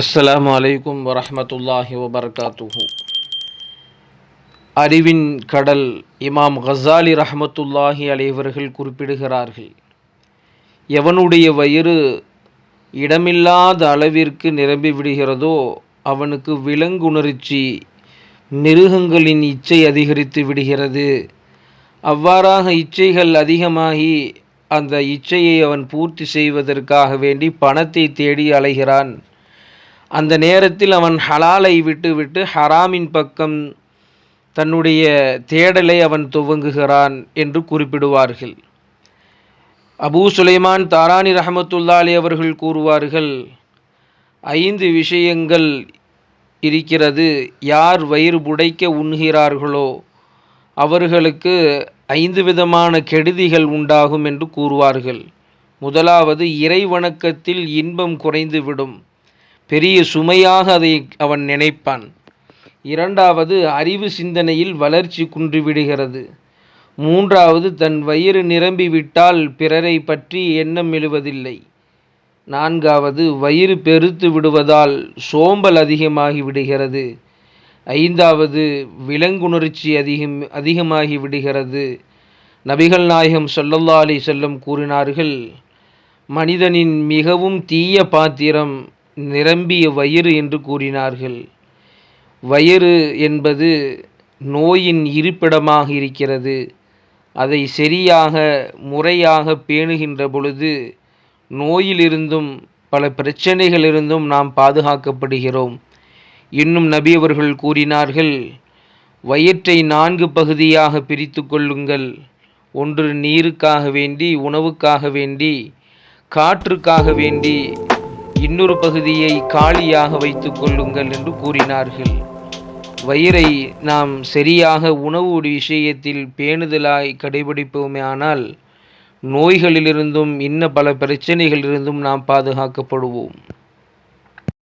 அஸ்லாம் வலைக்கும் வரமத்துல்லாஹி வபரகாத்துஹு. அறிவின் கடல் இமாம் ஹசாலி ரஹமத்துல்லாஹி அலைவர்கள் குறிப்பிடுகிறார்கள். எவனுடைய வயிறு இடமில்லாத அளவிற்கு நிரம்பி விடுகிறதோ அவனுக்கு விலங்குணர்ச்சி மிருகங்களின் இச்சை அதிகரித்து விடுகிறது. அவ்வாறாக இச்சைகள் அதிகமாகி அந்த இச்சையை அவன் பூர்த்தி செய்வதற்காக வேண்டி பணத்தை தேடி அலைகிறான். அந்த நேரத்தில் அவன் ஹலாலை விட்டுவிட்டு ஹராமின் பக்கம் தன்னுடைய தேடலை அவன் துவங்குகிறான் என்று குறிப்பிடுவார்கள். அபூ சுலைமான் தாரானி ரஹமத்துல்லா அலி அவர்கள் கூறுவார்கள் ஐந்து விஷயங்கள் இருக்கிறது. யார் வயிறு புடைக்க உண்கிறார்களோ அவர்களுக்கு ஐந்து விதமான கெடுதிகள் உண்டாகும் என்று கூறுவார்கள். முதலாவது இறை வணக்கத்தில் இன்பம் குறைந்துவிடும். பெரிய சுமையாக அதை அவன் நினைப்பான். இரண்டாவது அறிவு சிந்தனையில் வளர்ச்சி குன்றிவிடுகிறது. மூன்றாவது தன் வயிறு நிரம்பிவிட்டால் பிறரை பற்றி எண்ணம் எழுவதில்லை. நான்காவது வயிறு பெருத்து விடுவதால் சோம்பல் அதிகமாகி விடுகிறது. ஐந்தாவது விலங்குணர்ச்சி அதிகம் அதிகமாகி விடுகிறது. நபிகள் நாயகம் சொல்லல்லா அலி செல்லம் கூறினார்கள் மனிதனின் மிகவும் தீய பாத்திரம் நிரம்பிய வயிறு என்று கூறினார்கள். வயிறு என்பது நோயின் இருப்பிடமாக இருக்கிறது. அதை சரியாக முறையாக பேணுகின்ற பொழுது நோயிலிருந்தும் பல பிரச்சனைகளிலிருந்தும் நாம் பாதுகாக்கப்படுகிறோம். இன்னும் நபி அவர்கள் கூறினார்கள் வயிற்றை நான்கு பகுதியாக பிரித்து கொள்ளுங்கள். ஒன்று நீருக்காக வேண்டி உணவுக்காக வேண்டி காற்றுக்காக வேண்டி இன்னொரு பகுதியை காலியாக வைத்து கொள்ளுங்கள் என்று கூறினார்கள். வயிறை நாம் சரியாக உணவு விஷயத்தில் பேணுதலாய் கடைபிடிப்போமே ஆனால் நோய்களிலிருந்தும் இன்ன பல பிரச்சனைகளிலிருந்தும் நாம் பாதுகாக்கப்படுவோம்.